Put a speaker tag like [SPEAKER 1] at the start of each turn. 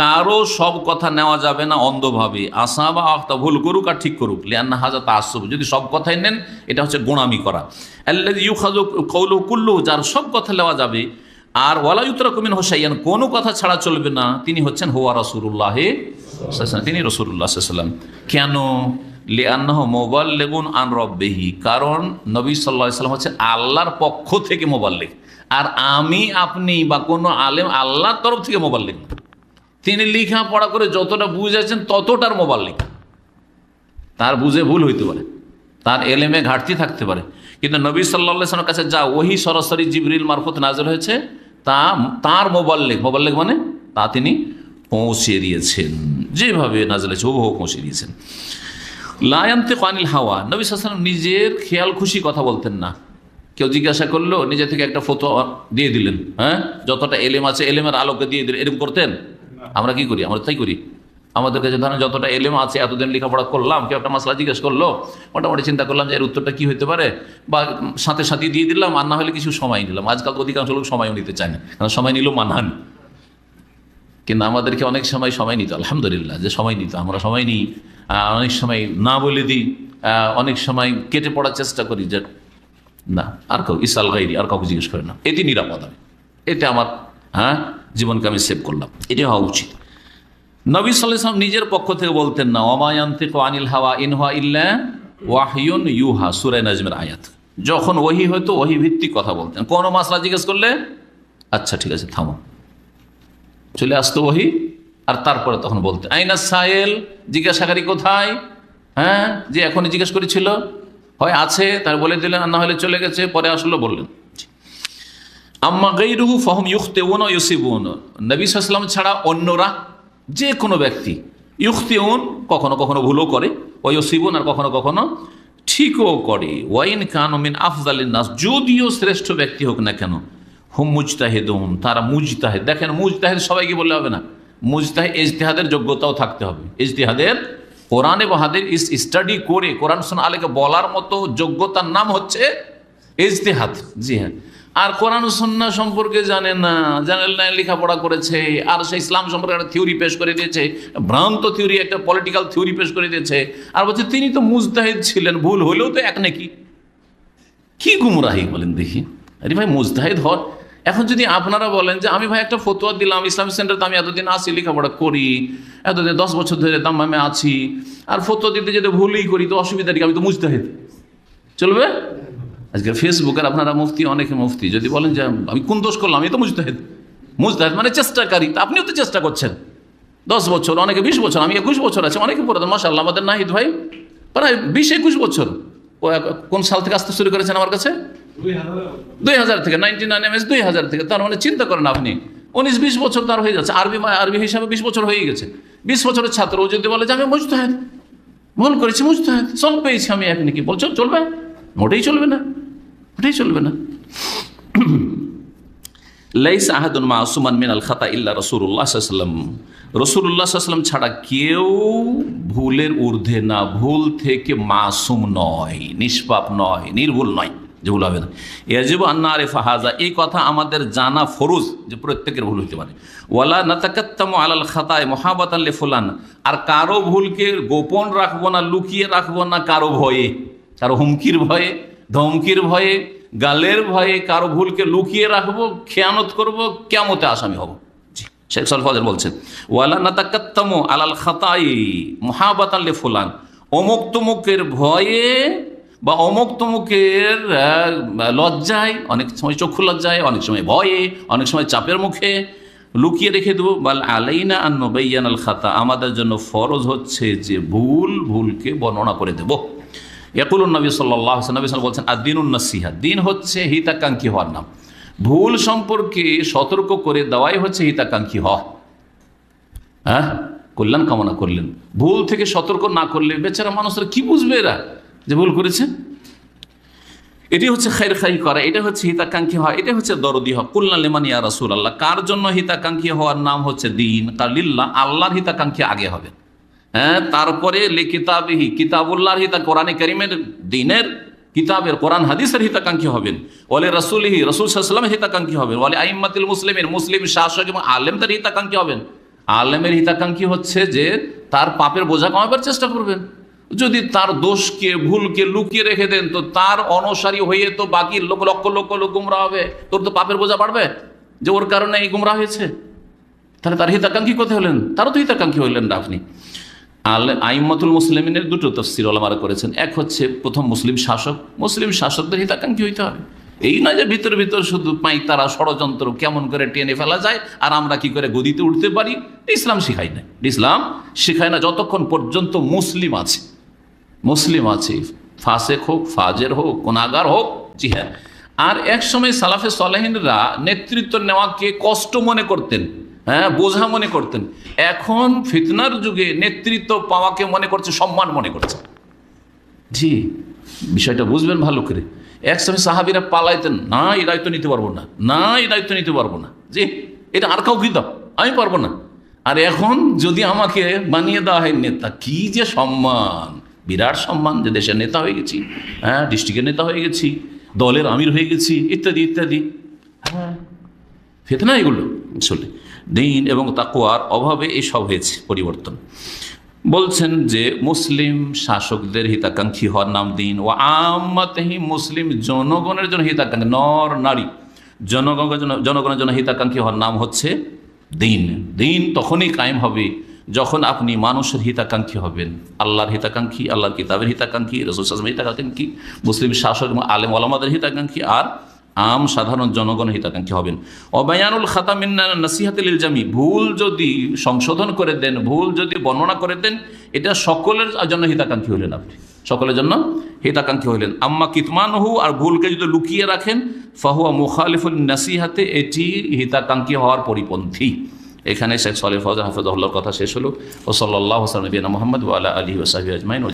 [SPEAKER 1] কারও সব কথা নেওয়া যাবে না অন্ধভাবে। আশা বা আখতা ভুল করুক আর ঠিক করুক। লিয়ান্না হাজা তাসব যদি সব কথাই নেন, এটা হচ্ছে গোড়ামি করা। আল্লাহ ইউখাজ কৌল কুল্লু যার সব কথা নেওয়া যাবে, আর ওয়ালায়ুতরা কুমিন হোসাইয়ান কোনো কথা ছাড়া চলবে না, তিনি হচ্ছেন হোয়া রসুল্লাহ তিনি রসুল্লাহ সাল্লাম কেন? লিয়ান্নাহ মোবাইল লেগুন আন রব্বেহি। কারণ নবী সাল্লাহ সাল্লাম হচ্ছে আল্লাহর পক্ষ থেকে মোবাইল লেখ আর আমি, আপনি বা কোনো আলেম আল্লাহর তরফ থেকে মোবাইল লেখ তিনি লিখা পড়া করে যতটা বুঝেছেন, ততটার মোবাইল লেখা। তার বুঝে ভুল হইতে পারে। তার এলেমে ঘাটতি থাকতে পারে। কিন্তু নবী সাল্লা কাছে যা ওহি সরাসরি জিবরিল মারফত নাজর হয়েছে, তা, তার মোবাল্লেক মোবাল্লেক মানে তা তিনি পৌঁছে দিয়েছেন। যেভাবে নাজল হয়েছে হুবহু পৌঁছে দিয়েছেন। লায়ান্তে কানিল হাওয়া। নবী সাল্লাম নিজের খেয়াল খুশি কথা বলতেন না। কেউ জিজ্ঞাসা করল, নিজে থেকে একটা ফটো দিয়ে দিলেন হ্যাঁ? যতটা এলেম আছে, এলেমের আলোকে দিয়ে দিলেন, এরকম করতেন? আমরা কি করি? আমরা তাই করি। আমাদের কাছে ধরেন যতটা এলেম আছে, এতদিন লেখাপড়া করলাম, কেউ একটা মশলা জিজ্ঞেস করল, মোটামুটি চিন্তা করলাম যে এর উত্তরটা কি হতে পারে? বা সাথে সাথে দিয়ে দিলাম, আর না হলে কিছু সময় নিলাম। আজকাল অধিকাংশ লোক সময়ও নিতে চায় না। কারণ সময় নিলেও মানহান কিন্তু আমাদেরকে অনেক সময় সময় নিত আলহামদুলিল্লাহ, যে সময় নিত আমরা সময় নিই অনেক সময় না বলে দিই অনেক সময় কেটে পড়ার চেষ্টা করি যে, না, আর কাউ, ইসাল গাইরি, আর কাউকে জিজ্ঞেস করে না। এটি নিরাপদ হবে। এটা আমার হ্যাঁ জীবনকে আমি সেভ করলাম। এটা হওয়া উচিত। নবী সাল্লাম নিজের পক্ষ থেকে বলতেন না অমায়ান্তিক আনিল হাওয়া ইনহা ইল্লা ওয়াহিউন ইউহা সুরাই নাজমের আয়াত। যখন ওহি হয়তো ওহি ভিত্তিক কথা বলতেন। কোনো মাসলা জিজ্ঞেস করলে আচ্ছা ঠিক আছে, থামো। চলে আসতো ওহি, আর তারপরে তখন বলতে আইনা সাহেল জিজ্ঞাসাকারী কোথায়? হ্যাঁ যে এখনই জিজ্ঞেস করেছিল। হয় আছে, তার বলে দিলেন না হলে চলে গেছে, পরে আসলো বললেন। আম্মা গৈরুহু ফহম ইউখতেউন ও ইউসিবুন নবী সাল্লাম ছাড়া অন্যরা যে কোনো ব্যক্তি ইউখতেউন কখনো কখনো ভুলও করে ও ইউসিবুন আর কখনো কখনো ঠিকও করে। ওয়াইন খান মিন আফজালিন নাস যদিও শ্রেষ্ঠ ব্যক্তি হোক না কেন, হুম মুজতাহেদুন, তারা মুজতাহেদ। দেখেন মুজতাহেদ সবাইকে বললে হবে না? মুজতাহেদ ইজতেহাদের যোগ্যতাও থাকতে হবে। ইজতেহাদের কোরআন এবং হাদের স্টাডি করে, কোরআন শোনা আলেকে বলার মতো যোগ্যতার নাম হচ্ছে ইজতেহাদ। জি হ্যাঁ। আর কোরআন সন্না সম্পর্কে জানে না। জানেন না লেখাপড়া করেছে, আর সে ইসলাম সম্পর্কে একটা থিওরি পেশ করে দিয়েছে, ভ্রান্ত থিওরি একটা পলিটিক্যাল থিওরি পেশ করে দিয়েছে। আর বলছে, তিনি তো মুজতাহিদ ছিলেন, ভুল হলেও তো এক নাকি। কি গুমরাহি বলেন দেখি। আরে ভাই, মুজতাহিদ হন এখন যদি আপনারা বলেন যে, আমি ভাই একটা ফতোয়া দিলাম ইসলামিক সেন্টার আমি এতদিন আসি লেখাপড়া করি, এতদিন দশ বছর ধরে দাম্মামে আছি, আর ফতোয়া দিতে যদি ভুলই করি, তো অসুবিধা কি? আমি তো মুজতাহিদ। চলবে? আজকে ফেসবুকের আপনারা মুফতি, অনেকে মুফতি। যদি বলেন যে আমি কোন দোষ করলাম? আমি তো মুজতাহিদ। মুজতাহিদ মানে চেষ্টাকারী। তা আপনিও তো চেষ্টা করছেন। দশ বছর, অনেকে বিশ বছর, আমি একুশ বছর আছে, অনেকে পড়ে মাসাল্লাহ আমাদের নাহিদ ভাই প্রায় বিশ, একুশ বছর। কোন সাল থেকে আসতে শুরু করেছেন আমার কাছে? দুই হাজার থেকে, নাইনটি নাইন এম এস দুই হাজার থেকে। তার মানে চিন্তা করেন আপনি। উনিশ, বিশ বছর তার হয়ে যাচ্ছে। আরবি আরবি হিসাবে বিশ বছর হয়ে গেছে। বিশ বছরের ছাত্র যদি বলে যে আমি মুজতাহেদ, ভুল করেছি মুজতাহেদ সব পেয়েছি আমি এক নাকি বলছো, চলবে? মোটেই চলবে না। মোটেই চলবে না। লাইস আহাদুন মাসুমান মিন আল খাতা ইল্লা রসুল্লাহ সাল্লাম রসুল্লাহ সাল্লাম ছাড়া কেউ ভুলের ঊর্ধ্বে না, ভুল থেকে মাসুম নয়, নিষ্পাপ নয়, নির্ভুল নয় যে ভুল হবে না। ইয়াজিব আন্না আরে ফাহাজা এই কথা আমাদের জানা ফরুজ যে প্রত্যেকের ভুল হতে পারে। ওয়ালা নাতাকাত্তাম আলাল খাতায় মহাবাত আল্লে ফুলান, আর কারও ভুলকে গোপন রাখব না, লুকিয়ে রাখব না কারও ভয়ে, কারও হুমকির ভয়ে ধমকির ভয়ে, গালের ভয়ে কারও ভুলকে লুকিয়ে রাখব, খেয়ানত করব কেমতে আসামি হব। শেখ সলফাজের বলছেন, ওয়ালা নাতাকাত্তামো আলাল খাতাই মহাবাত আল্লে ফুলান অমুক তমুকের ভয়ে বা অমুক তমুকের লজ্জায়, অনেক সময় চক্ষু লজ্জায়, অনেক সময় ভয়ে, অনেক সময় চাপের মুখে লুকিয়ে রেখে দেবো। বাল আলাইনা আন নবাইয়ান আল খাতা। আমাদের জন্য ফরজ হচ্ছে যে ভুল ভুলকে বর্ণনা করে দেব। ইয়াকুল নবী সাল্লাহ নবী সাল বলছেন আর দিন উন্নসিহা দিন হচ্ছে হিতাকাঙ্ক্ষী হওয়ার নাম। ভুল সম্পর্কে সতর্ক করে দেওয়াই হচ্ছে হিতাকাঙ্ক্ষী হওয়া। হ্যাঁ? কল্যাণ কামনা করলেন। ভুল থেকে সতর্ক না করলে বেচারা মানুষরা কি বুঝবে এরা যে ভুল করেছে? এটি হচ্ছে খাইর খাই করা, এটা হচ্ছে হিতাকাঙ্ক্ষী হওয়া, এটা হচ্ছে দরদি হওয়া। কুল্লা লেমান ইয়া রাসুল আল্লাহ কার জন্য হিতাকাঙ্ক্ষী হওয়ার নাম হচ্ছে দিন? কার লিল্লা, আল্লাহর হিতাকাঙ্ক্ষী আগে হবে। হ্যাঁ তারপরে লে কিতাবিহি কিতাবুল্লাহর হিতা কোরআনে করিমের দিনের কিতাবের, কোরআন হাদিসের হিতাকাঙ্ক্ষী হবেন। ওলে রসুলহি, রসুল সাল্লামের হিতাকাঙ্ক্ষী হবেন। ওলে আইম্মাতিল মুসলিমের মুসলিম শাসক এবং আলেমদের হিতাকাঙ্ক্ষী হবেন। আলেমের হিতাকাঙ্ক্ষী হচ্ছে যে তার পাপের বোঝা কমাবার চেষ্টা করবেন। যদি তার দোষকে, ভুলকে লুকিয়ে রেখে দেন, তো তার অনসারী হয়ে তো বাকি লোক, লক্ষ লক্ষ লোক গুমরা হবে। তোর তো পাপের বোঝা বাড়বে যে ওর কারণে এই গুমরা হয়েছে। তাহলে তার হিতাকাঙ্ক্ষী কোথায় হলেন? তারও তো হিতাকাঙ্ক্ষী হইলেন না আপনি। আল আইম্মাতুল মুসলিমিনের দুটো তফসির আলমারা করেছেন। এক হচ্ছে প্রথম মুসলিম শাসক, মুসলিম শাসকদের হিতাকাঙ্ক্ষী হইতে হবে। এই নয় যে ভিতর ভিতর শুধু পাই তারা ষড়যন্ত্র কেমন করে টেনে ফেলা যায় আর আমরা কি করে গদিতে উঠতে পারি? ইসলাম শিখাই না। ইসলাম শিখায় না যতক্ষণ পর্যন্ত মুসলিম আছে। মুসলিম আছে। ফাসেক হোক, ফাজের হোক কোনাগার হোক জি হ্যাঁ আর এক সময় সালাফে সলেহিনরা নেতৃত্ব নেওয়াকে কষ্ট মনে করতেন। হ্যাঁ বোঝা মনে করতেন। এখন ফিতনার যুগে নেতৃত্ব পাওয়াকে মনে করছে, সম্মান মনে করছে। জি, বিষয়টা বুঝবেন ভালো করে। এক সময় সাহাবিরা পালাইতেন, না, এই দায়িত্ব নিতে পারব না। না, এই দায়িত্ব নিতে পারব না। জি, এটা আর কাউকে দাও, আমি পারব না। আর এখন যদি আমাকে বানিয়ে দেওয়া হয় নেতা, কি যে সম্মান! বিরাট সম্মান যে দেশের নেতা হয়ে গেছি হ্যাঁ ডিস্ট্রিক্টের নেতা হয়ে গেছি, দলের আমির হয়ে গেছি, ইত্যাদি ইত্যাদি। হ্যাঁ ফেতনা এগুলো, আসলে। দিন এবং তাকুয়ার অভাবে এসব হয়েছে, পরিবর্তন। বলছেন যে মুসলিম শাসকদের হিতাকাঙ্ক্ষী হওয়ার নাম দিন। ও আমাতেহি মুসলিম জনগণের জন্য হিতাকাঙ্ক্ষী, নর, নারী জনগণের জন্য জনগণের জন্য হিতাকাঙ্ক্ষী হওয়ার নাম হচ্ছে দিন। দিন তখনই কায়েম হবে যখন আপনি মানুষের হিতাকাঙ্ক্ষী হবেন। আল্লাহর হিতাকাঙ্ক্ষী, আল্লাহর কিতাবের হিতাকাঙ্ক্ষী, রসুল হিতাকাঙ্ক্ষী, মুসলিম শাসক এবং আলেম আলমাদের হিতাকাঙ্ক্ষী আর আম সাধারণ জনগণ হিতাকাঙ্ক্ষী হবেন। অবায়ানুল খাতামিন নাসিহাতুল ইলজামি ভুল যদি সংশোধন করে দেন, ভুল যদি বর্ণনা করে দেন, এটা সকলের জন্য হিতাকাঙ্ক্ষী হলেন আপনি। সকলের জন্য হিতাকাঙ্ক্ষী হলেন। আম্মা কিতমানহু, আর ভুলকে যদি লুকিয়ে রাখেন, ফাহুয়া মুখালিফুল নাসিহাতে এটি হিতাকাঙ্ক্ষী হওয়ার পরিপন্থী। এখানে শেখ সালে ফজা হাফিজুল্লাহর কথা শেষ হলো। ও সাল্লাহ হাসান নবীনা মোহাম্মদ ওয়ালা আলী ওসাহি আজমাইন।